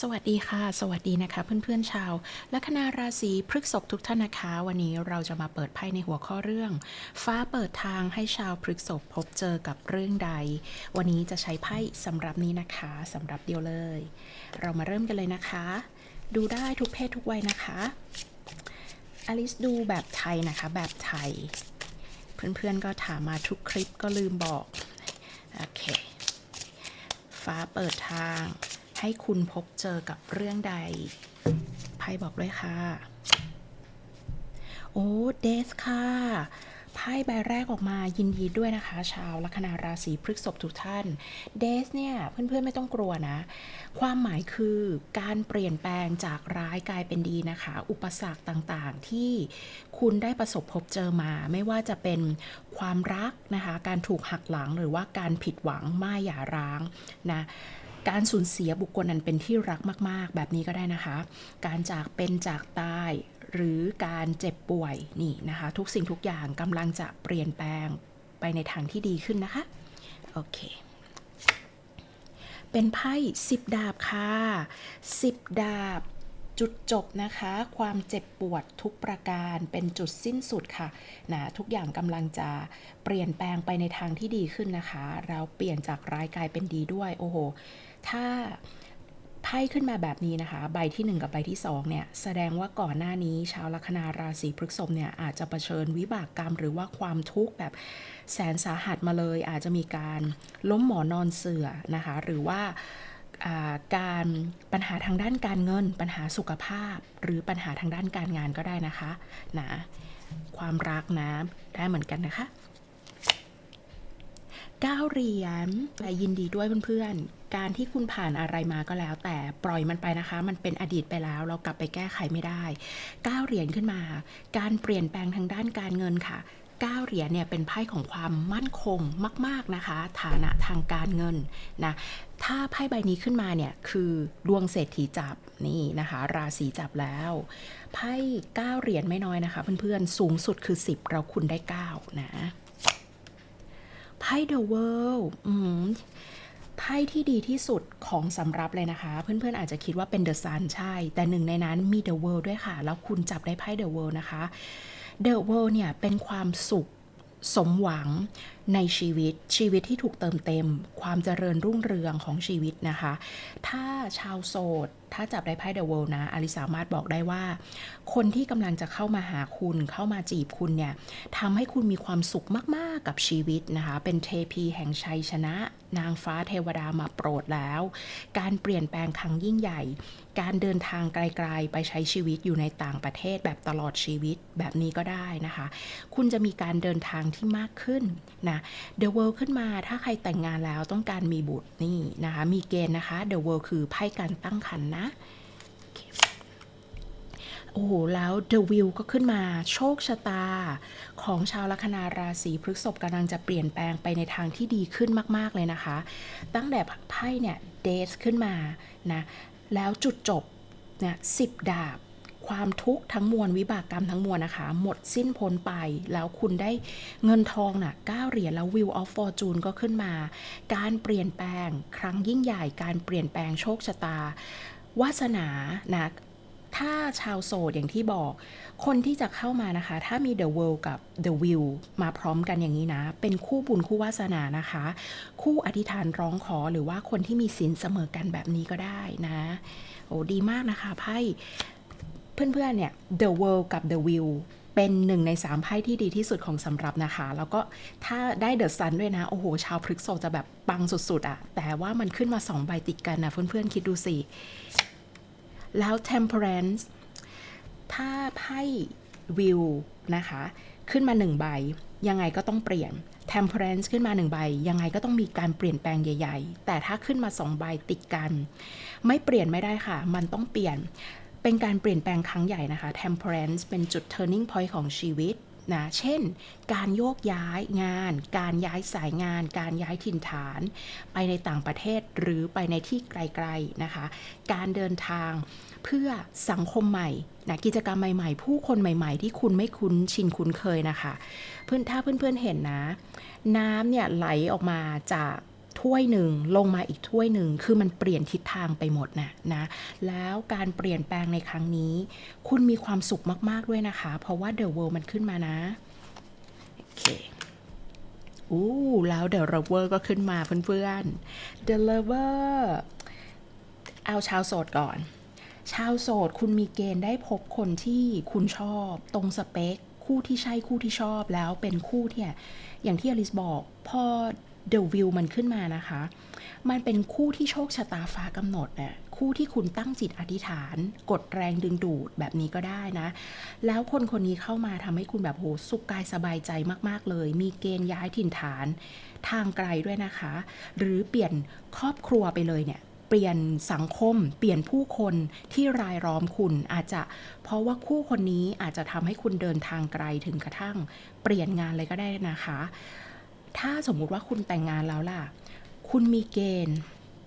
สวัสดีค่ะ สวัสดีนะคะ เพื่อนๆชาวลัคนาราศีพฤษภทุกท่านนะคะ วันนี้เราจะมาเปิดไพ่ในหัวข้อเรื่อง ฟ้าเปิดทางให้ชาวพฤษภพบเจอกับเรื่องใด วันนี้จะใช้ไพ่สำหรับนี้นะคะสำหรับเดียวเลย เรามาเริ่มกันเลยนะคะ ดูได้ทุกเพศทุกวัยนะคะอลิสดูแบบไทยนะคะ แบบไทย เพื่อนๆก็ถามมาทุกคลิปก็ลืมบอกโอเค ฟ้าเปิดทาง ให้คุณพบเจอกับเรื่องใด ไพ่บอกด้วยค่ะ โอ้ เดสค่ะ ไพ่ใบแรกออกมายินดีด้วยนะคะ ชาวลัคนาราศีพฤษภทุกท่าน เดสเนี่ย เพื่อนๆไม่ต้องกลัวนะ ความหมายคือการเปลี่ยนแปลงจากร้ายกลายเป็นดีนะคะ อุปสรรคต่างๆ ที่คุณได้ประสบพบเจอมา ไม่ว่าจะเป็นความรักนะคะ การถูกหักหลังหรือว่าการผิดหวังไม่หย่าร้างนะ การสูญเสียบุคคลนั้นเป็นที่รักมาก ๆ แบบนี้ก็ได้นะคะ การจากเป็นจากตายหรือการเจ็บป่วยนี่นะคะ ทุกสิ่งทุกอย่างกำลังจะเปลี่ยนแปลงไปในทางที่ดีขึ้นนะคะ โอเคเป็นไพ่สิบดาบค่ะสิบดาบ จุดจบนะคะ ความเจ็บปวดทุกประการเป็นจุดสิ้นสุดค่ะนะทุกอย่างกำลังจะเปลี่ยนแปลงไปในทางที่ดีขึ้นนะคะ เราเปลี่ยนจากร้ายกลายเป็นดีด้วยโอ้โห ถ้าไพ่ขึ้นมาแบบนี้นะคะ ใบที่ 1 กับใบที่2เนี่ยแสดงว่าก่อนหน้านี้ชาวลัคนาราศีพฤษภเนี่ยอาจจะเผชิญวิบากกรรมหรือว่าความทุกข์แบบแสนสาหัสมาเลย อาจจะมีการล้มหมอนอนเสือนะคะ หรือว่า การปัญหาทางด้านการเงิน ปัญหาสุขภาพ หรือปัญหาทางด้านการงานก็ได้นะคะนะความรักนะได้เหมือนกันนะคะ9เหรียญแต่ยินดีด้วยเพื่อนๆ การที่คุณผ่านอะไรมาก็แล้ว แต่ปล่อยมันไปนะคะ มันเป็นอดีตไปแล้วเรากลับไปแก้ไขไม่ได้9เหรียญขึ้นมา การเปลี่ยนแปลงทางด้านการเงินค่ะ 9เหรียญเนี่ยเป็นไพ่ของความมั่นคงมาก ๆนะคะ ฐานะทางการเงินนะถ้าไพ่ใบนี้ขึ้นมาเนี่ยคือดวงเศรษฐีจับนี่นะคะ ราศีจับแล้วไพ่9เหรียญไม่น้อยนะคะ เพื่อนๆสูงสุดคือ 10 เราคุณได้ 9 นะไพ่ The World อืมไพ่ที่ดีที่สุดของสำรับเลยนะคะ เพื่อนๆอาจจะคิดว่าเป็น The Sun ใช่ แต่หนึ่งในนั้นมี The World ด้วยค่ะ แล้วคุณจับได้ไพ่ The World นะคะ The World เนี่ยเป็นความสุขสมหวัง ในชีวิตชีวิตที่ถูกเติมเต็ม ความเจริญรุ่งเรืองของชีวิตนะคะ ถ้าชาวโสด ถ้าจับได้ไพ่ The World นะอลิสามารถบอกได้ว่า คนที่กำลังจะเข้ามาหาคุณเข้ามาจีบคุณเนี่ยทำให้คุณมีความสุขมาก ๆ กับชีวิตนะคะ เป็นเทพีแห่งชัยชนะ นางฟ้าเทวดามาโปรดแล้ว การเปลี่ยนแปลงครั้งยิ่งใหญ่ การเดินทางไกล ๆ ไปใช้ชีวิตอยู่ในต่างประเทศแบบตลอดชีวิตแบบนี้ก็ได้นะคะ คุณจะมีการเดินทางที่มากขึ้นนะ The World ขึ้นมาถ้าใครแต่งงานแล้วต้องการมีบุตรนี่นะคะ มีเกณฑ์นะคะ The World คือไพ่การตั้งครรภ์นะโอ้โหแล้ว The Wheel ก็ขึ้นมาโชคชะตา ของชาวลัคนาราศีพฤษภกำลังจะเปลี่ยนแปลงไปในทางที่ดีขึ้นมากๆเลยนะคะ ตั้งแต่ไพ่เนี่ยเดทขึ้นมานะแล้วจุดจบเนี่ยสิบดาบ ความทุกข์ทั้งมวลวิบากกรรมทั้งมวลนะคะ หมดสิ้นพ้นไป แล้วคุณได้เงินทองน่ะ9เหรียญแล้ว Wheel of Fortune ก็ขึ้นมา การเปลี่ยนแปลงครั้งยิ่งใหญ่ การเปลี่ยนแปลงโชคชะตาวาสนานะถ้าชาวโสดอย่างที่บอก คนที่จะเข้ามานะคะ ถ้ามี The World กับ The Will มาพร้อมกันอย่างนี้นะ เป็นคู่บุญคู่วาสนานะคะ คู่อธิษฐานร้องขอหรือว่าคนที่มีศีลเสมอกันแบบนี้ก็ได้นะ โอ้ดีมากนะคะไพ่ เพื่อนๆเนี่ย The World กับ The Will เป็นหนึ่งในสามไพ่ที่ดีที่สุดของสำรับนะคะ แล้วก็ถ้าได้เดอะซันด้วยนะ โอ้โห ชาวพฤกษภจะแบบปังสุดๆอะแต่ว่ามันขึ้นมาสองใบติดกันนะเพื่อนๆ คิดดูสิ แล้ว temperance ถ้าไพ่วิวนะคะ ขึ้นมาหนึ่งใบ ยังไงก็ต้องเปลี่ยน temperance ขึ้นมาหนึ่งใบ ยังไงก็ต้องมีการเปลี่ยนแปลงใหญ่ ๆ แต่ถ้าขึ้นมาสองใบติดกัน ไม่เปลี่ยนไม่ได้ค่ะ มันต้องเปลี่ยน เป็นการเปลี่ยนแปลงครั้งใหญ่นะคะ temperance เป็นจุด turning point ของชีวิตนะ เช่น การโยกย้ายงาน การย้ายสายงาน การย้ายถิ่นฐาน ไปในต่างประเทศหรือไปในที่ไกลๆนะคะ การเดินทางเพื่อสังคมใหม่นะกิจกรรมใหม่ๆ ผู้คนใหม่ๆ ที่คุณไม่คุ้นชินคุ้นเคยนะคะ เพื่อนถ้าเพื่อนๆเห็นนะ น้ำเนี่ยไหลออกมาจาก ถ้วยหนึ่งลงมาอีกถ้วยหนึ่งคือมันเปลี่ยนทิศทางไปหมดนะนะแล้วการเปลี่ยนแปลงในครั้งนี้ คุณมีความสุขมาก ๆ ด้วยนะคะ เพราะว่า The World มันขึ้นมานะโอเคอู้แล้ว The Lover ก็ขึ้นมาเพื่อนๆ The Lover เอาชาวโสดก่อน ชาวโสดคุณมีเกณฑ์ได้พบคนที่คุณชอบตรงสเปคคู่ที่ใช่คู่ที่ชอบแล้วเป็นคู่ที่อย่างที่อลิสบอก พอ The View มันขึ้นมานะคะ มันเป็นคู่ที่โชคชะตาฟ้ากำหนดน่ะคู่ที่คุณตั้งจิตอธิษฐาน กดแรงดึงดูดแบบนี้ก็ได้นะ แล้วคนคนนี้เข้ามาทำให้คุณแบบโหสุขกายสบายใจมากๆเลย มีเกณฑ์ย้ายถิ่นฐานทางไกลด้วยนะคะ หรือเปลี่ยนครอบครัวไปเลยเนี่ยเปลี่ยนสังคม เปลี่ยนผู้คนที่รายล้อมคุณอาจจะเพราะว่าคู่คนนี้อาจจะทำให้คุณเดินทางไกลถึงกระทั่ง เปลี่ยนงานเลยก็ได้นะคะ ถ้าสมมุติว่าคุณแต่งงานแล้วล่ะ คุณมีเกณฑ์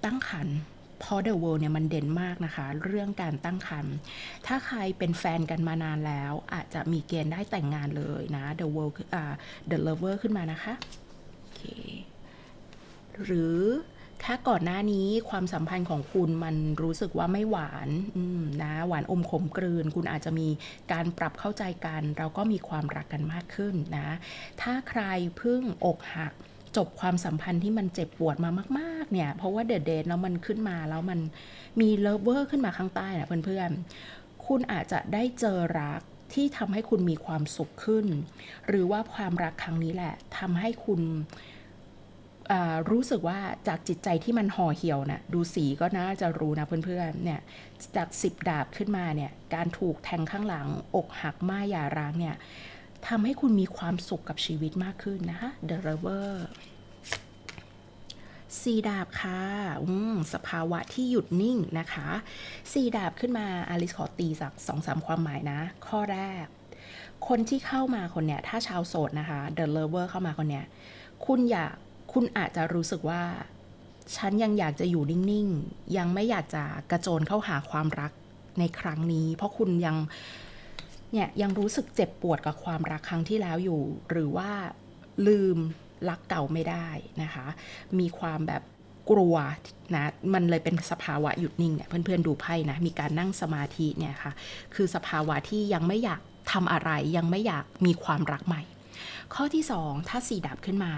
ตั้งครรภ์เพราะ The World เนี่ยมันเด่นมากนะคะ เรื่องการตั้งครรภ์ถ้าใครเป็นแฟนกันมานานแล้ว อาจจะมีเกณฑ์ได้แต่งงานเลยนะ The World คืออ่า The Lover ขึ้นมานะคะ โอเค หรือ ถ้าก่อนหน้านี้ความสัมพันธ์ของคุณมันรู้สึกว่าไม่หวานนะหวานอมขมกลืน คุณอาจจะมีการปรับเข้าใจกัน เราก็มีความรักกันมากขึ้นนะ ถ้าใครเพิ่งอกหักจบความสัมพันธ์ที่มันเจ็บปวดมามาก ๆ เนี่ย เพราะว่าเด e เด e แล้วมันขึ้นมาแล้วมันมีเลิฟเวอร์ขึ้นมาข้างใต้นะเพื่อนๆ คุณอาจจะได้เจอรักที่ทำให้คุณมีความสุขขึ้น หรือว่าความรักครั้งนี้แหละทำให้คุณ รู้สึกว่าจากจิตใจที่มันห่อเหี่ยวนะ่ะดูสีก็น่าจะรู้นะเพื่อนๆเนี่ยจากสิบดาบขึ้นมาเนี่ยการถูกแทงข้างหลัง อกหักม่ายหย่าร้างเนี่ยทำให้คุณมีความสุขกับชีวิตมากขึ้นนะคะ The Lover สีดาบค่ะอืมสภาวะที่หยุดนิ่งนะคะสีดาบขึ้นมาอลิสขอตีสักสองสามความหมายนะ ข้อแรก คนที่เข้ามาคนเนี้ย ถ้าชาวโสดนะคะ The Lover เข้ามาคนเนี้ย คุณอยาก คุณอาจจะรู้สึกว่า ฉันยังอยากจะอยู่นิ่งๆ ยังไม่อยากจะกระโจนเข้าหาความรักในครั้งนี้ เพราะคุณยังเนี่ยยังรู้สึกเจ็บปวดกับความรักครั้งที่แล้วอยู่ หรือว่าลืมรักเก่าไม่ได้นะคะ มีความแบบกลัวนะมันเลยเป็นสภาวะหยุดนิ่งเนี่ยเพื่อนๆดูไพ่นะมีการนั่งสมาธิเนี่ยค่ะคือสภาวะที่ยังไม่อยากทำอะไรยังไม่อยากมีความรักใหม่ ข้อที่ 2 ถ้าสีดับขึ้นมา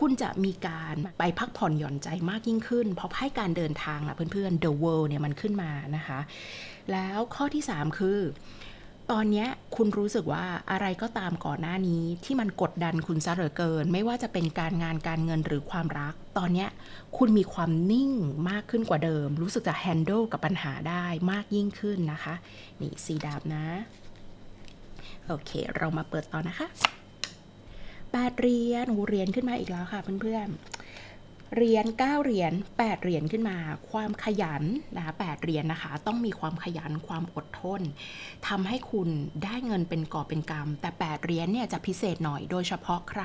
คุณจะมีการไปพักผ่อนหย่อนใจมากยิ่งขึ้น เพราะให้การเดินทางนะเพื่อนๆ the world เนี่ยมันขึ้นมานะคะ แล้วข้อที่ 3 คือ ตอนนี้คุณรู้สึกว่าอะไรก็ตามก่อนหน้านี้ที่มันกดดันคุณซะเหลือเกิน ไม่ว่าจะเป็นการงานการเงินหรือความรัก ตอนนี้คุณมีความนิ่งมากขึ้นกว่าเดิม รู้สึกจะ handle กับปัญหาได้มากยิ่งขึ้นนะคะ นี่สีดาบนะ โอเค เรามาเปิดต่อนะคะ แปดเหรียญโอ้เหรียญขึ้นมาอีกแล้วค่ะเพื่อนๆเหรียญเก้าเหรียญแปดเหรียญขึ้นมา ความขยันนะคะแปดเหรียญนะคะ ต้องมีความขยันความอดทนทำให้คุณได้เงินเป็นกอบเป็นกำแต่แปดเหรียญเนี่ยจะพิเศษหน่อยโดยเฉพาะใคร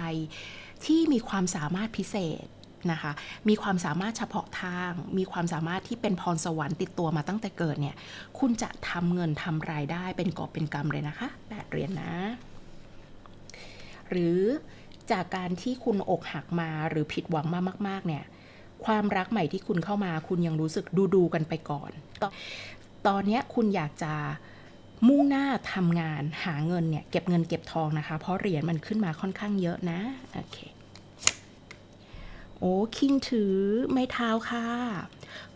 ที่มีความสามารถพิเศษนะคะมีความสามารถเฉพาะทาง มีความสามารถที่เป็นพรสวรรค์ติดตัวมาตั้งแต่เกิดเนี่ย คุณจะทำเงินทำรายได้เป็นกอบเป็นกำเลยนะคะแปดเหรียญนะ หรือจากการที่คุณอกหักมาหรือผิดหวังมามาก ๆ เนี่ย ความรักใหม่ที่คุณเข้ามา คุณยังรู้สึกดูดูกันไปก่อน ตอนนี้คุณอยากจะมุ่งหน้าทำงานหาเงินเนี่ยเก็บเงินเก็บทองนะคะ เพราะเหรียญมันขึ้นมาค่อนข้างเยอะนะ โอเค โอ้คิงถือไม้เท้าค่ะ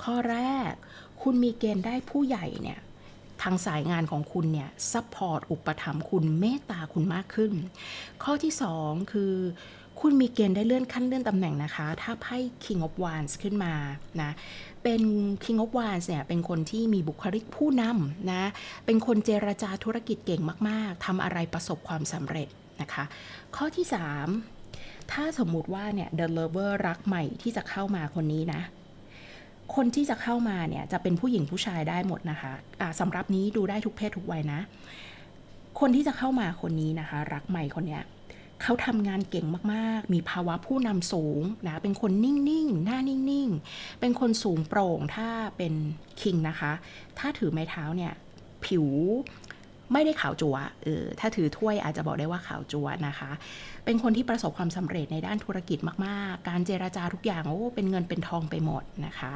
ข้อแรก คุณมีเกณฑ์ได้ผู้ใหญ่เนี่ย ทางสายงานของคุณเนี่ยซัพพอร์ตอุปถัมภ์คุณเมตตาคุณมากขึ้น ข้อที่ 2 คือคุณมีเกณฑ์ได้เลื่อนขั้นเลื่อนตำแหน่งนะคะ ถ้าไพ่ King of Wands ขึ้นมานะเป็น King of Wands เนี่ยเป็นคนที่มีบุคลิกผู้นำนะเป็นคนเจรจาธุรกิจเก่งมาก ๆทำอะไรประสบความสำเร็จนะคะ ข้อที่ 3 ถ้าสมมุติว่าเนี่ย The Lover รักใหม่ที่จะเข้ามาคนนี้นะ คนที่จะเข้ามาเนี่ยจะเป็นผู้หญิงผู้ชายได้หมดนะคะะสำหรับนี้ดูได้ทุกเพศทุกวัยนะ คนที่จะเข้ามาคนนี้นะคะ รักใหม่คนเนี้ยเขาทำงานเก่งมากๆ มีภาวะผู้นำสูงนะ เป็นคนนิ่งๆ หน้านิ่งๆ เป็นคนสูงโปร่งถ้าเป็นคิงนะคะ ถ้าถือไม้เท้าเนี่ย ผิว ไม่ได้ขาวจัวเออถ้าถือถ้วยอาจจะบอกได้ว่าขาวจัวนะคะ เป็นคนที่ประสบความสำเร็จในด้านธุรกิจมาก ๆ การเจราจาทุกอย่างโอ้เป็นเงินเป็นทองไปหมดนะคะ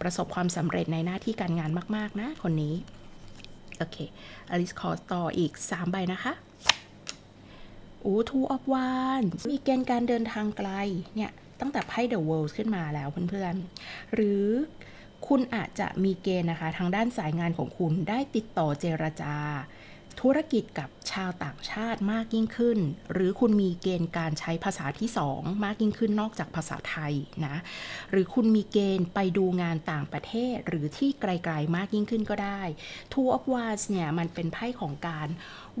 ประสบความสำเร็จในหน้าที่การงานมาก ๆ นะ คนนี้ โอเคอลิสขอต่ออีก 3 ใบนะคะโอ้ two of wands มีเกณฑ์การเดินทางไกล เนี่ย ตั้งแต่ไพ่ the world ขึ้นมาแล้วเพื่อน ๆ หรือ คุณอาจจะมีเกณฑ์นะคะ ทางด้านสายงานของคุณได้ติดต่อเจรจา ธุรกิจกับชาวต่างชาติมากยิ่งขึ้น หรือคุณมีเกณฑ์การใช้ภาษาที่ 2 มากยิ่งขึ้นนอกจากภาษาไทยนะ หรือคุณมีเกณฑ์ไปดูงานต่างประเทศ หรือที่ไกลๆมากยิ่งขึ้นก็ได้ Two of Wands เนี่ยมันเป็นไพ่ของการ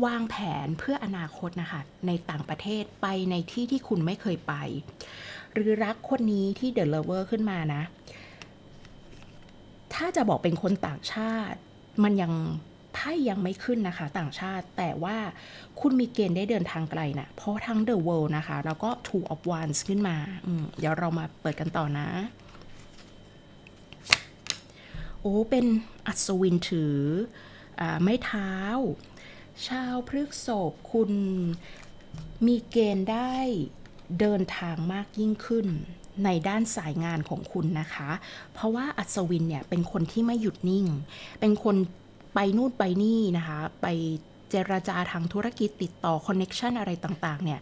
วางแผนเพื่ออนาคตนะคะในต่างประเทศไปในที่ที่คุณไม่เคยไป หรือรักคนนี้ที่ The Lover ขึ้นมานะ ถ้าจะบอกเป็นคนต่างชาติ มันยังไพ่ยังไม่ขึ้นนะคะต่างชาติ แต่ว่าคุณมีเกณฑ์ได้เดินทางไกลนะเพราะทั้ง The World นะคะ แล้วก็ Two of Wands ขึ้นมาอมเดี๋ยวเรามาเปิดกันต่อนะ โอ้ เป็นอัศวินถืออไม้เท้า ชาวพฤกษภคุณมีเกณฑ์ได้เดินทางมากยิ่งขึ้น ในด้านสายงานของคุณนะคะ เพราะว่าอัศวินเนี่ยเป็นคนที่ไม่หยุดนิ่ง เป็นคนไปนู่นไปนี่นะคะ ไปเจรจาทางธุรกิจติดต่อคอนเน็ชันอะไรต่างๆ เนี่ย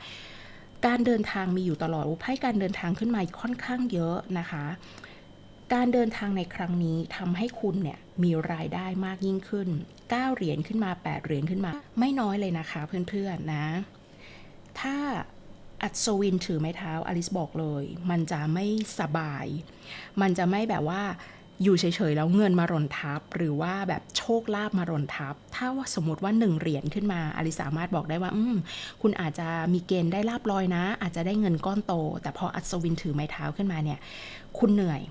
การเดินทางมีอยู่ตลอดโอ้ไพ่การเดินทางขึ้นมาค่อนข้างเยอะนะคะ การเดินทางในครั้งนี้ทำให้คุณเนี่ยมีรายได้มากยิ่งขึ้น 9 เหรียญขึ้นมา 8 เหรียญขึ้นมา ไม่น้อยเลยนะคะเพื่อนๆนะ ถ้า อัศวินถือไม้เท้าอลิสบอกเลย มันจะไม่สบาย มันจะไม่แบบว่าอยู่เฉยๆแล้วเงินมาหล่นทับ หรือว่าแบบโชคลาภมาหล่นทับ ถ้าว่าสมมติว่า1เหรียญขึ้นมาอลิสสามารถบอกได้ว่า อืมคุณอาจจะมีเกณฑ์ได้ลาบลอยนะ อาจจะได้เงินก้อนโต แต่พออัศวินถือไม้เท้าขึ้นมาเนี่ย คุณเหนื่อย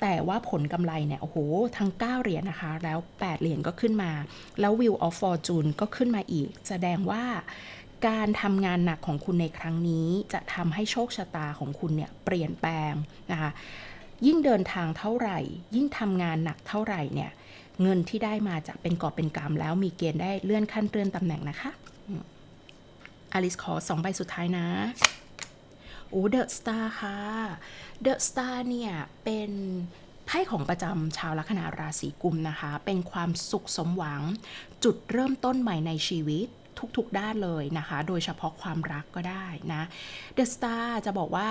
แต่ว่าผลกำไรเนี่ยโอ้โหทั้ง 9 เหรียญนะคะ แล้ว 8 เหรียญก็ขึ้นมา แล้ว Wheel of Fortune ก็ขึ้นมาอีก แสดงว่า การทำงานหนักของคุณในครั้งนี้จะทำให้โชคชะตาของคุณเนี่ยเปลี่ยนแปลงนะคะยิ่งเดินทางเท่าไหร่ ยิ่งทำงานหนักเท่าไหร่เนี่ยเงินที่ได้มาจะเป็นกอบเป็นกำแล้วมีเกณฑ์ได้เลื่อนขั้นเลื่อนตำแหน่งนะคะอลิสขอสองใบสุดท้ายนะโอ้เดอะสตาร์ค่ะเดอะสตาร์เนี่ยเป็นไพ่ของประจำชาวลัคนาราศีกุมนะคะ เป็นความสุขสมหวังจุดเริ่มต้นใหม่ในชีวิต ทุกๆด้านเลยนะคะ โดยเฉพาะความรักก็ได้นะเดอะสตาร์จะบอกว่า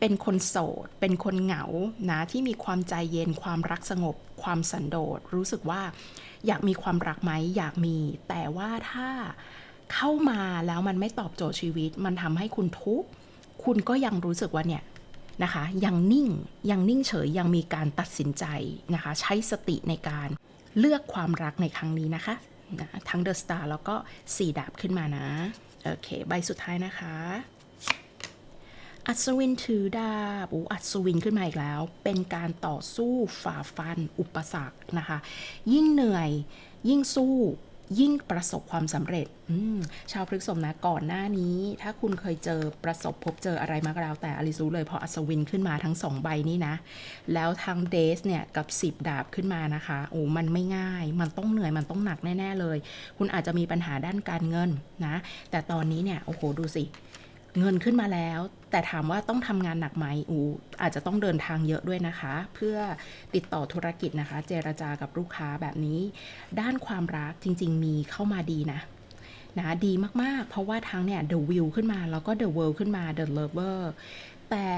เป็นคนโสด เป็นคนเหงานะที่มีความใจเย็นความรักสงบ ความสันโดษ รู้สึกว่าอยากมีความรักไหมอยากมี แต่ว่าถ้าเข้ามาแล้วมันไม่ตอบโจทย์ชีวิต มันทำให้คุณทุกข์คุณก็ยังรู้สึกว่าเนี่ยนะคะยังนิ่งยังนิ่งเฉยยังมีการตัดสินใจนะคะ ใช้สติในการเลือกความรักในครั้งนี้นะคะ นะทั้งเดอะสตาร์แล้วก็สี่ดาบขึ้นมานะ โอเค ใบสุดท้ายนะคะ อัศวินถือดาบอูอัศวินขึ้นมาอีกแล้ว เป็นการต่อสู้ฝ่าฟันอุปสรรคนะคะ ยิ่งเหนื่อยยิ่งสู้ ยิ่งประสบความสำเร็จ ชาวพฤกษมนะก่อนหน้านี้ ถ้าคุณเคยเจอประสบพบเจออะไรมาก็แล้ว แต่อลิซูเลยพออัศวินขึ้นมาทั้งสองใบนี้นะ แล้วทางเดสเนี่ยกับสิบดาบขึ้นมานะคะโอ้มันไม่ง่าย มันต้องเหนื่อยมันต้องหนักแน่ ๆ เลย คุณอาจจะมีปัญหาด้านการเงินนะ แต่ตอนนี้เนี่ยโอ้โหดูสิ เงินขึ้นมาแล้ว แต่ถามว่าต้องทำงานหนักไหมอูอาจจะต้องเดินทางเยอะด้วยนะคะ เพื่อติดต่อธุรกิจนะคะ เจรจากับลูกค้าแบบนี้ ด้านความรักจริง ๆ มีเข้ามาดีนะนะดีมากๆ เพราะว่าทั้งเนี่ย The Will ขึ้นมา แล้วก็ The World ขึ้นมา The Lover แต่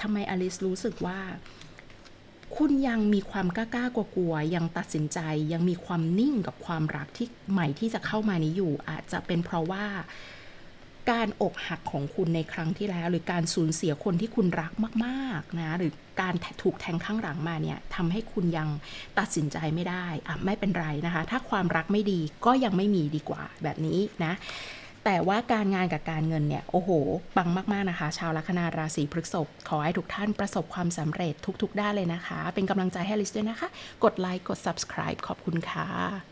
ทำไมอลิสรู้สึกว่า คุณยังมีความกล้าๆกลัวๆยังตัดสินใจยังมีความนิ่งกับความรักที่ใหม่ที่จะเข้ามานี้อยู่ อาจจะเป็นเพราะว่า การอกหักของคุณในครั้งที่แล้ว หรือการสูญเสียคนที่คุณรักมากๆนะหรือการถูกแทงข้างหลังมาเนี่ยทำให้คุณยังตัดสินใจไม่ได้อะไม่เป็นไรนะคะ ถ้าความรักไม่ดีก็ยังไม่มีดีกว่าแบบนี้นะแต่ว่าการงานกับการเงินเนี่ย โอ้โห ปังมากๆนะคะ ชาวลัคนาราศีพฤษภขอให้ทุกท่านประสบความสำเร็จทุก ๆ ด้านเลยนะคะ เป็นกำลังใจให้ลิสด้วยนะคะ กดไลค์กด subscribe ขอบคุณค่ะ